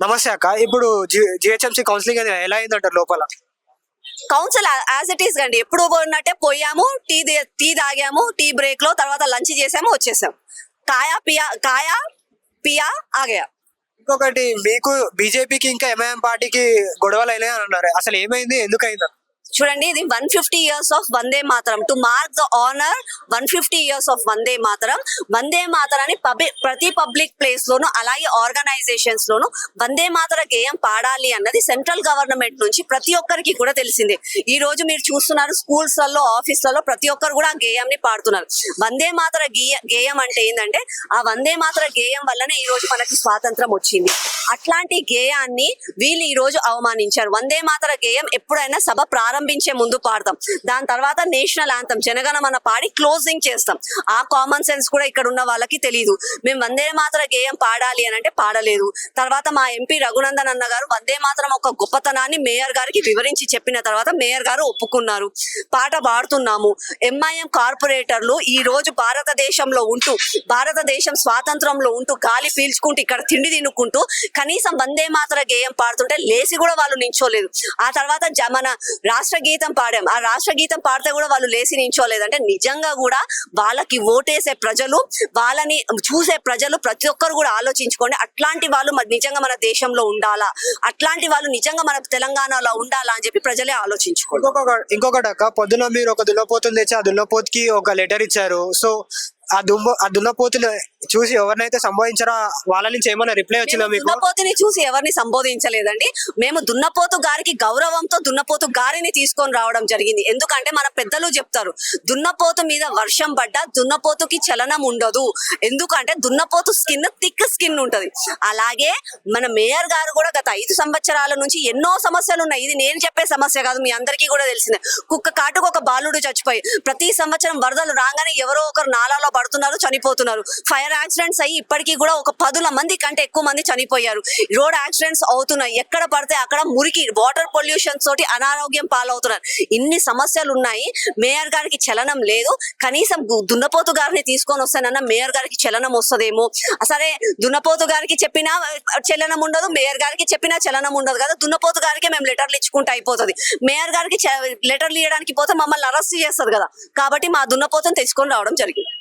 నమస్తే అక్క ఇప్పుడు జిహెచ్ఎంసీ కౌన్సిలింగ్ అనేది ఎలా అయిందంటారు లోపల? కౌన్సిల్ యాజ్ ఇట్ ఈస్ అండి ఎప్పుడు పోయినట్టే పోయాము టీ టీ తాగాము టీ బ్రేక్లో తర్వాత లంచ్ చేసాము వచ్చేసాం. కాయా పియా కాయా పియా ఆగయా. ఇంకొకటి మీకు బీజేపీకి ఇంకా ఎంఐఎం పార్టీకి గొడవలు అయినాయి అని అన్నారు. అసలు ఏమైంది? ఎందుకు అయింది చూడండి ఇది one fifty years of Vande Mataram to mark the honour one fifty years of Vande Mataram Vande మాతరాన్ని public ప్రతి పబ్లిక్ ప్లేస్ లోను అలాగే ఆర్గనైజేషన్స్ లోను వందే మాతర గేయం పాడాలి అన్నది సెంట్రల్ గవర్నమెంట్ నుంచి ప్రతి ఒక్కరికి కూడా తెలిసిందే. ఈ రోజు మీరు చూస్తున్నారు స్కూల్స్లలో ఆఫీస్లలో ప్రతి ఒక్కరు కూడా ఆ గేయంని పాడుతున్నారు. వందే మాతర గేయ గేయం అంటే ఏంటంటే ఆ వందే మాతర గేయం వల్లనే ఈ రోజు మనకి స్వాతంత్రం వచ్చింది. అట్లాంటి గేయాన్ని వీళ్ళు ఈ రోజు అవమానించారు. వందే మాతర గేయం ఎప్పుడైనా సభ ప్రారంభించే ముందు పాడతాం. దాని తర్వాత నేషనల్ యాంతం జనగణమన పాడి క్లోజింగ్ చేస్తాం. ఆ కామన్ సెన్స్ కూడా ఇక్కడ ఉన్న వాళ్ళకి తెలియదు మేము వందే మాత్ర గేయం పాడాలి అని అంటే పాడలేదు. తర్వాత మా ఎంపీ రఘునందన్ అన్న గారు వందే మాత్రం ఒక గొప్పతనాన్ని మేయర్ గారికి వివరించి చెప్పిన తర్వాత మేయర్ గారు ఒప్పుకున్నారు. పాట పాడుతున్నాము. ఎంఐఎం కార్పొరేటర్లు ఈ రోజు భారతదేశంలో ఉంటూ భారతదేశం స్వాతంత్రంలో ఉంటూ గాలి పీల్చుకుంటూ ఇక్కడ తిండి తినుకుంటూ కనీసం వందే మాత్ర గేయం పాడుతుంటే లేసి కూడా వాళ్ళు నించోలేదు ఆ తర్వాత మన రాష్ట్ర రాష్ట్ర గీతం పాడాం. ఆ రాష్ట్ర గీతం పాడితే కూడా వాళ్ళు లేచి నించోలేదు అంటే నిజంగా కూడా వాళ్ళకి ఓటేసే ప్రజలు వాళ్ళని చూసే ప్రజలు ప్రతి ఒక్కరు కూడా ఆలోచించుకోండి. అట్లాంటి వాళ్ళు మరి నిజంగా మన దేశంలో ఉండాలా? అట్లాంటి వాళ్ళు నిజంగా మన తెలంగాణలో ఉండాలా అని చెప్పి ప్రజలే ఆలోచించుకోండి. ఇంకొకటి అక్క పొద్దున మీరు ఒక దున్నపోతుని తెచ్చి ఆ దుల్లపోతుకి ఒక లెటర్ ఇచ్చారు. సో ఆ దుమ్మ ఆ దున్నపోతులు చూసి ఎవరినైతే సంబోధించారో వాళ్ళ నుంచి ఏమైనా రిప్లై వచ్చిందా మీకు? దున్నపోతుని చూసి ఎవరిని సంబోధించలేదండి. మేము దున్నపోతు గారికి గౌరవంతో దున్నపోతు గారిని తీసుకొని రావడం జరిగింది. ఎందుకంటే మన పెద్దలు చెప్తారు దున్నపోతు మీద వర్షం పడ్డా దున్నపోతుకి చలనం ఉండదు. ఎందుకంటే దున్నపోతు స్కిన్ థిక్ స్కిన్ ఉంటది. అలాగే మన మేయర్ గారు కూడా గత ఐదు సంవత్సరాల నుంచి ఎన్నో సమస్యలు ఉన్నాయి. ఇది నేను చెప్పే సమస్య కాదు మీ అందరికీ కూడా తెలిసిందే. కుక్క కాటుకు ఒక బాలుడు చచ్చిపోయి ప్రతి సంవత్సరం వరదలు రాగానే ఎవరో ఒకరు నాలాలో పడుతున్నారు చనిపోతున్నారు. ఫైర్ యాక్సిడెంట్స్ అయ్యి ఇప్పటికీ కూడా ఒక పదుల మంది కంటే ఎక్కువ మంది చనిపోయారు. రోడ్ యాక్సిడెంట్స్ అవుతున్నాయి. ఎక్కడ పడితే అక్కడ మురికి వాటర్ పొల్యూషన్ తోటి అనారోగ్యం పాలవుతున్నారు. ఇన్ని సమస్యలు ఉన్నాయి మేయర్ గారికి చలనం లేదు. కనీసం దున్నపోతు గారిని తీసుకొని వస్తానన్న మేయర్ గారికి చలనం వస్తుందేమో. సరే దున్నపోతు గారికి చెప్పినా చలనం ఉండదు. మేయర్ గారికి చెప్పినా చలనం ఉండదు కదా. దున్నపోతు గారికి మేము లెటర్లు ఇచ్చుకుంటే అయిపోతుంది. మేయర్ గారికి లెటర్లు ఇవ్వడానికి పోతే మమ్మల్ని అరెస్ట్ చేస్తారు కదా. కాబట్టి మా దున్నపోతుని తెచ్చుకొని రావడం జరిగింది.